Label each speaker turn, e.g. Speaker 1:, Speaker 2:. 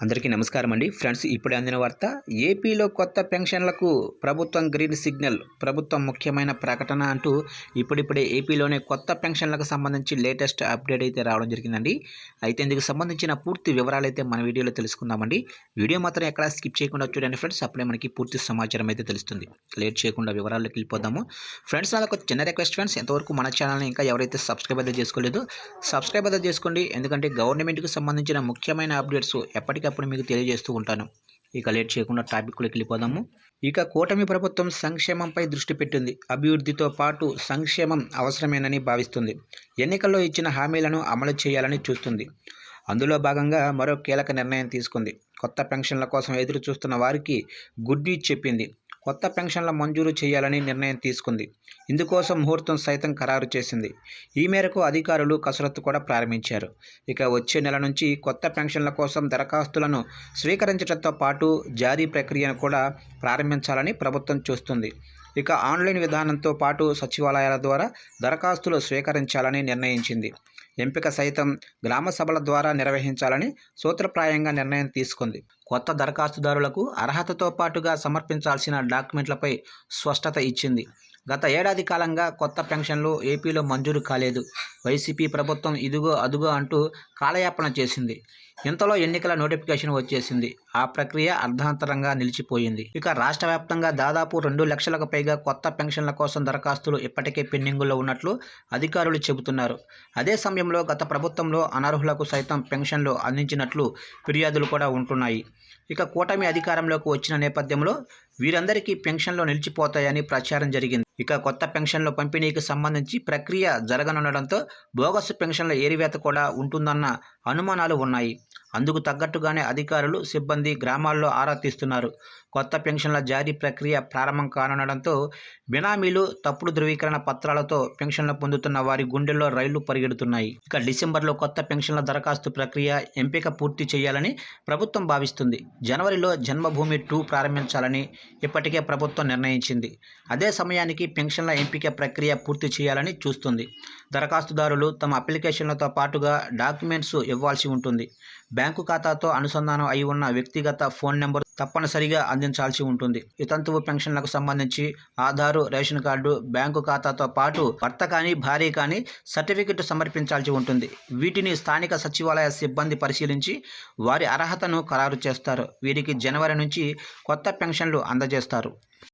Speaker 1: అందరికీ నమస్కారం అండి. ఫ్రెండ్స్ ఇప్పుడే అందిన వార్త ఏపీలో కొత్త పెన్షన్లకు ప్రభుత్వం గ్రీన్ సిగ్నల్ ప్రభుత్వం ముఖ్యమైన ప్రకటన అంటూ ఇప్పుడిప్పుడే ఏపీలోనే కొత్త పెన్షన్లకు సంబంధించి లేటెస్ట్ అప్డేట్ అయితే రావడం జరిగిందండి. అయితే ఇందుకు సంబంధించిన పూర్తి వివరాలు అయితే మన వీడియోలో తెలుసుకుందామండి. వీడియో మాత్రం ఎక్కడా స్కిప్ చేయకుండా చూడండి ఫ్రెండ్స్ అప్పుడే మనకి పూర్తి సమాచారం అయితే తెలుస్తుంది. లేట్ చేయకుండా వివరాల్లోకి వెళ్ళిపోదాము. ఫ్రెండ్స్ నాకు చిన్న రిక్వెస్ట్ ఫ్రెండ్స్ ఎంతవరకు మన ఛానల్ని ఇంకా ఎవరైతే సబ్స్క్రైబ్ అయితే చేసుకోలేదో సబ్స్క్రైబ్ అయితే చేసుకోండి. ఎందుకంటే గవర్నమెంట్కి సంబంధించిన ముఖ్యమైన అప్డేట్స్ ఎప్పటికీ ఎప్పటికప్పుడు మీకు తెలియజేస్తూ ఉంటాను. ఇక లేట్ చేయకుండా టాపిక్లోకి వెళ్ళిపోదాము. ఇక కూటమి ప్రభుత్వం సంక్షేమంపై దృష్టి పెట్టింది. అభివృద్ధితో పాటు సంక్షేమం అవసరమేనని భావిస్తుంది. ఎన్నికల్లో ఇచ్చిన హామీలను అమలు చేయాలని చూస్తుంది. అందులో భాగంగా మరో కీలక నిర్ణయం తీసుకుంది. కొత్త పెన్షన్ల కోసం ఎదురు చూస్తున్న వారికి గుడ్ న్యూస్ చెప్పింది. కొత్త పెన్షన్ల మంజూరు చేయాలని నిర్ణయం తీసుకుంది. ఇందుకోసం ముహూర్తం సైతం ఖరారు చేసింది. ఈ మేరకు అధికారులు కసరత్తు కూడా ప్రారంభించారు. ఇక వచ్చే నెల నుంచి కొత్త పెన్షన్ల కోసం దరఖాస్తులను స్వీకరించడంతో పాటు జారీ ప్రక్రియను కూడా ప్రారంభించాలని ప్రభుత్వం చూస్తుంది. ఇక ఆన్లైన్ విధానంతో పాటు సచివాలయాల ద్వారా దరఖాస్తులు స్వీకరించాలని నిర్ణయించింది. ఎంపిక సైతం గ్రామ సభల ద్వారా నిర్వహించాలని సూత్రప్రాయంగా నిర్ణయం తీసుకుంది. కొత్త దరఖాస్తుదారులకు అర్హతతో పాటుగా సమర్పించాల్సిన డాక్యుమెంట్లపై స్పష్టత ఇచ్చింది. గత ఏడాది కాలంగా కొత్త పెన్షన్లు ఏపీలో మంజూరు కాలేదు. వైసీపీ ప్రభుత్వం ఇదిగో అదుగో అంటూ కాలయాపన చేసింది. ఇంతలో ఎన్నికల నోటిఫికేషన్ వచ్చేసింది. ఆ ప్రక్రియ అర్ధాంతరంగా నిలిచిపోయింది. ఇక రాష్ట్ర వ్యాప్తంగా దాదాపు రెండు లక్షలకు పైగా కొత్త పెన్షన్ల కోసం దరఖాస్తులు ఇప్పటికే పెండింగులో ఉన్నట్లు అధికారులు చెబుతున్నారు. అదే సమయంలో గత ప్రభుత్వంలో అనర్హులకు సైతం పెన్షన్లు అందించినట్లు ఫిర్యాదులు కూడా ఉంటున్నాయి. ఇక కూటమి అధికారంలోకి వచ్చిన నేపథ్యంలో వీరందరికీ పెన్షన్లు నిలిచిపోతాయని ప్రచారం జరిగింది. ఇక కొత్త పెన్షన్ల పంపిణీకి సంబంధించి ప్రక్రియ జరగనుండడంతో బోగస్ పెన్షన్ల ఏరివేత కూడా ఉంటుందన్న అనుమానాలు ఉన్నాయి. అందుకు తగ్గట్టుగానే అధికారులు సిబ్బంది గ్రామాల్లో ఆరా తీస్తున్నారు. కొత్త పెన్షన్ల జారీ ప్రక్రియ ప్రారంభం కానుండడంతో బినామీలు తప్పుడు ధృవీకరణ పత్రాలతో పెన్షన్లు పొందుతున్న వారి గుండెల్లో రైళ్ళు పరిగెడుతున్నాయి. ఇక డిసెంబర్లో కొత్త పెన్షన్ల దరఖాస్తు ప్రక్రియ ఎంపిక పూర్తి చేయాలని ప్రభుత్వం భావిస్తుంది. జనవరిలో జన్మభూమి టూ ప్రారంభించాలని ఇప్పటికే ప్రభుత్వం నిర్ణయించింది. అదే సమయానికి పెన్షన్ల ఎంపిక ప్రక్రియ పూర్తి చేయాలని చూస్తుంది. దరఖాస్తుదారులు తమ అప్లికేషన్లతో పాటుగా డాక్యుమెంట్స్ ఇవ్వాల్సి ఉంటుంది. బ్యాంకు ఖాతాతో అనుసంధానం అయి ఉన్న వ్యక్తిగత ఫోన్ నెంబర్ తప్పనిసరిగా అందించాల్సి ఉంటుంది. వితంతువు పెన్షన్లకు సంబంధించి ఆధారు రేషన్ కార్డు బ్యాంకు ఖాతాతో పాటు భర్త కానీ భార్య కానీ సర్టిఫికెట్ సమర్పించాల్సి ఉంటుంది. వీటిని స్థానిక సచివాలయ సిబ్బంది పరిశీలించి వారి అర్హతను ఖరారు చేస్తారు. వీరికి జనవరి నుంచి కొత్త పెన్షన్లు అందజేస్తారు.